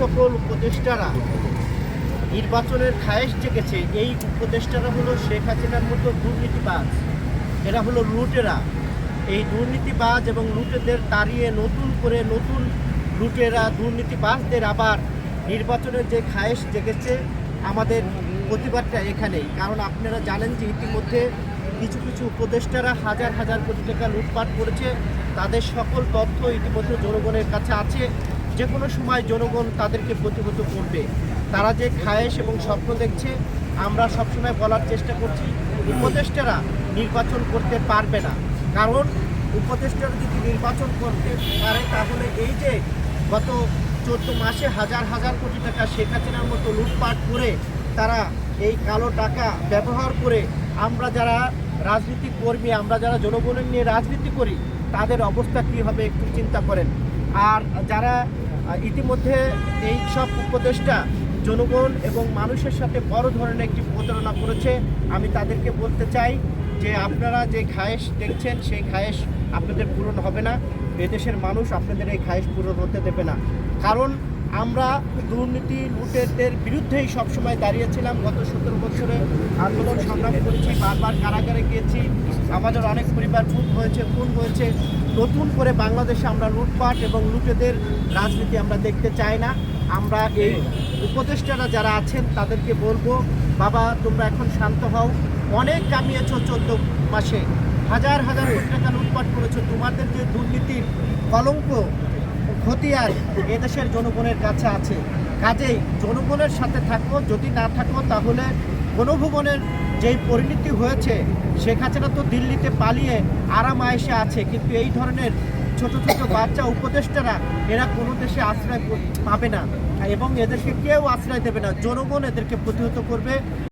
সকল উপদেষ্টারা নির্বাচনের খায়েশ জেগেছে, এই উপদেষ্টারা হলো শেখ হাসিনার মতো দুর্নীতিবাজ। এরা হলো লুটেরা। এই দুর্নীতিবাজ এবং লুটেদের তাড়িয়ে নতুন করে নতুন লুটেরা, দুর্নীতিবাজদের আবার নির্বাচনের যে খায়েশ জেগেছে, আমাদের প্রতিবাদটা এখানেই। কারণ আপনারা জানেন যে ইতিমধ্যে কিছু কিছু উপদেষ্টারা হাজার হাজার কোটি টাকা লুটপাট করেছে। তাদের সকল তথ্য ইতিমধ্যে জনগণের কাছে আছে। যে কোনো সময় জনগণ তাদেরকে প্রতিহত করবে। তারা যে খায়েশ এবং স্বপ্ন দেখছে, আমরা সবসময় বলার চেষ্টা করছি, উপদেষ্টারা নির্বাচন করতে পারবে না। কারণ উপদেষ্টারা যদি নির্বাচন করতে পারে, তাহলে এই যে গত চোদ্দ মাসে হাজার হাজার কোটি টাকা শেখ হাসিনার মতো লুটপাট করে তারা এই কালো টাকা ব্যবহার করে আমরা যারা রাজনীতি কর্মী, আমরা যারা জনগণের নিয়ে রাজনীতি করি, তাদের অবস্থা কী হবে একটু চিন্তা করেন। আর যারা ইতিমধ্যে এই সব উপদেষ্টা জনগণ এবং মানুষের সাথে বড় ধরনের একটি প্রতারণা করেছে। আমি তাদেরকে বলতে চাই যে আপনারা যে খায়েশ দেখছেন, সেই খায়েশ আপনাদের পূরণ হবে না। এদেশের মানুষ আপনাদের এই খায়েশ পূরণ হতে দেবে না। কারণ আমরা দুর্নীতি, লুটেরদের বিরুদ্ধেই সবসময় দাঁড়িয়েছিলাম। গত সতেরো বছরে আন্দোলন সংগ্রাম করেছি, বারবার কারাগারে গিয়েছি। আমাদের অনেক পরিবার খুন হয়েছে খুন হয়েছে। নতুন করে বাংলাদেশে আমরা লুটপাট এবং লুটেদের রাজনীতি আমরা দেখতে চাই না। আমরা এই উপদেষ্টারা যারা আছেন, তাদেরকে বলব, বাবা, তোমরা এখন শান্ত হও। অনেক কামিয়েছো চোদ্দ মাসে। হাজার হাজার কোটি টাকা লুটপাট করেছ। তোমাদের যে দুর্নীতির কলঙ্ক খতিয়ান এদেশের জনগণের কাছে আছে। কাজেই জনগণের সাথে থাকো, যদি না থাকো তাহলে গণভবনের যেই পরিণতি হয়েছে, শেখ হাসিনা তো দিল্লিতে পালিয়ে আরাম আয়েসে আছে। কিন্তু এই ধরনের ছোট ছোট বাচ্চা উপদেষ্টারা, এরা কোনো দেশে আশ্রয় পাবে না। এবং এদেরকে কেউ আশ্রয় দেবে না। জনগণ এদেরকে প্রতিহত করবে।